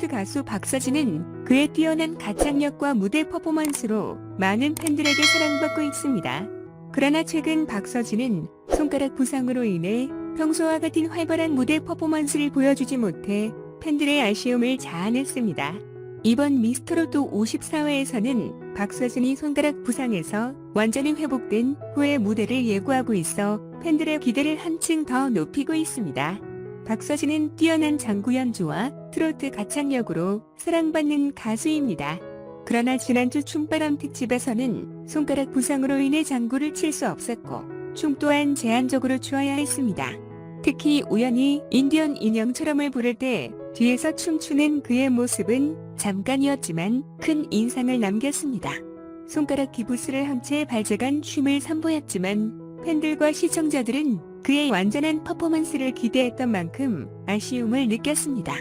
트로트 가수 박서진은 그의 뛰어난 가창력과 무대 퍼포먼스로 많은 팬들에게 사랑받고 있습니다. 그러나 최근 박서진은 손가락 부상으로 인해 평소와 같은 활발한 무대 퍼포먼스를 보여주지 못해 팬들의 아쉬움을 자아냈습니다. 이번 미스터로또 54회에서는 박서진이 손가락 부상에서 완전히 회복된 후의 무대를 예고하고 있어 팬들의 기대를 한층 더 높이고 있습니다. 박서진은 뛰어난 장구 연주와 트로트 가창력으로 사랑받는 가수입니다. 그러나 지난주 춤바람 특집에서는 손가락 부상으로 인해 장구를 칠 수 없었고 춤 또한 제한적으로 추어야 했습니다. 특히 우연히 인디언 인형처럼을 부를 때 뒤에서 춤추는 그의 모습은 잠깐이었지만 큰 인상을 남겼습니다. 손가락 기부스를 한 채 발재간 춤을 선보였지만 팬들과 시청자들은 그의 완전한 퍼포먼스를 기대했던 만큼 아쉬움을 느꼈습니다.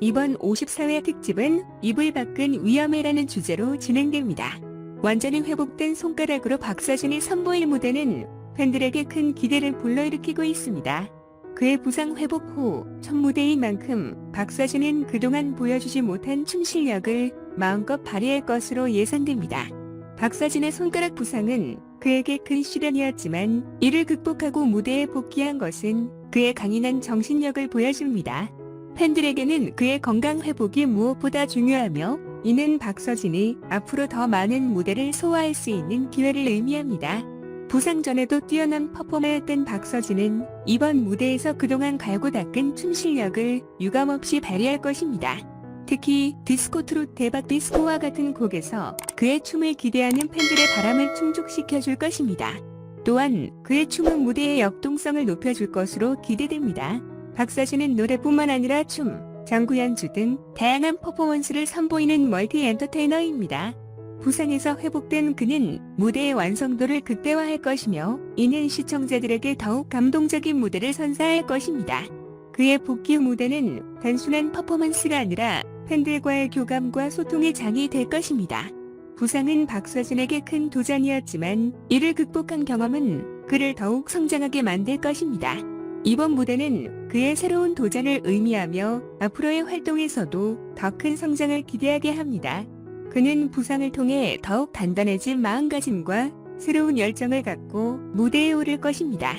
이번 54회 특집은 이불 밖은 위험해라는 주제로 진행됩니다. 완전히 회복된 손가락으로 박서진이 선보일 무대는 팬들에게 큰 기대를 불러일으키고 있습니다. 그의 부상 회복 후 첫 무대인 만큼 박서진은 그동안 보여주지 못한 춤 실력을 마음껏 발휘할 것으로 예상됩니다. 박서진의 손가락 부상은 그에게 큰 시련이었지만 이를 극복하고 무대에 복귀한 것은 그의 강인한 정신력을 보여줍니다. 팬들에게는 그의 건강 회복이 무엇보다 중요하며 이는 박서진이 앞으로 더 많은 무대를 소화할 수 있는 기회를 의미합니다. 부상 전에도 뛰어난 퍼포머였던 박서진은 이번 무대에서 그동안 갈고 닦은 춤 실력을 유감없이 발휘할 것입니다. 특히 디스코 트롯 대박 디스코와 같은 곡에서 그의 춤을 기대하는 팬들의 바람을 충족시켜 줄 것입니다. 또한 그의 춤은 무대의 역동성을 높여줄 것으로 기대됩니다. 박서진은 노래뿐만 아니라 춤, 장구 연주 등 다양한 퍼포먼스를 선보이는 멀티 엔터테이너입니다. 부상에서 회복된 그는 무대의 완성도를 극대화할 것이며 이는 시청자들에게 더욱 감동적인 무대를 선사할 것입니다. 그의 복귀 무대는 단순한 퍼포먼스가 아니라 팬들과의 교감과 소통의 장이 될 것입니다. 부상은 박서진에게 큰 도전이었지만 이를 극복한 경험은 그를 더욱 성장하게 만들 것입니다. 이번 무대는 그의 새로운 도전을 의미하며 앞으로의 활동에서도 더 큰 성장을 기대하게 합니다. 그는 부상을 통해 더욱 단단해진 마음가짐과 새로운 열정을 갖고 무대에 오를 것입니다.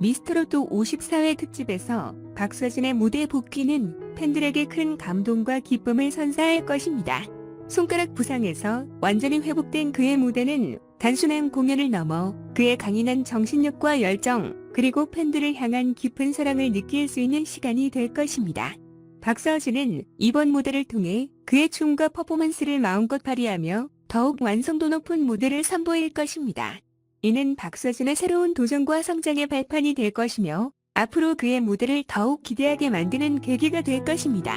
미스터로또 54회 특집에서 박서진의 무대 복귀는 팬들에게 큰 감동과 기쁨을 선사할 것입니다. 손가락 부상에서 완전히 회복된 그의 무대는 단순한 공연을 넘어 그의 강인한 정신력과 열정, 그리고 팬들을 향한 깊은 사랑을 느낄 수 있는 시간이 될 것입니다. 박서진은 이번 무대를 통해 그의 춤과 퍼포먼스를 마음껏 발휘하며 더욱 완성도 높은 무대를 선보일 것입니다. 이는 박서진의 새로운 도전과 성장의 발판이 될 것이며 앞으로 그의 무대를 더욱 기대하게 만드는 계기가 될 것입니다.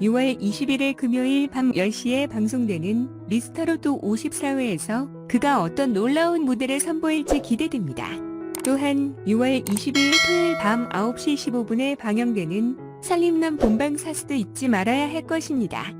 6월 21일 금요일 밤 10시에 방송되는 리스터로또 54회에서 그가 어떤 놀라운 무대를 선보일지 기대됩니다. 또한 6월 20일 토요일 밤 9시 15분에 방영되는 살림남 본방 사수도 잊지 말아야 할 것입니다.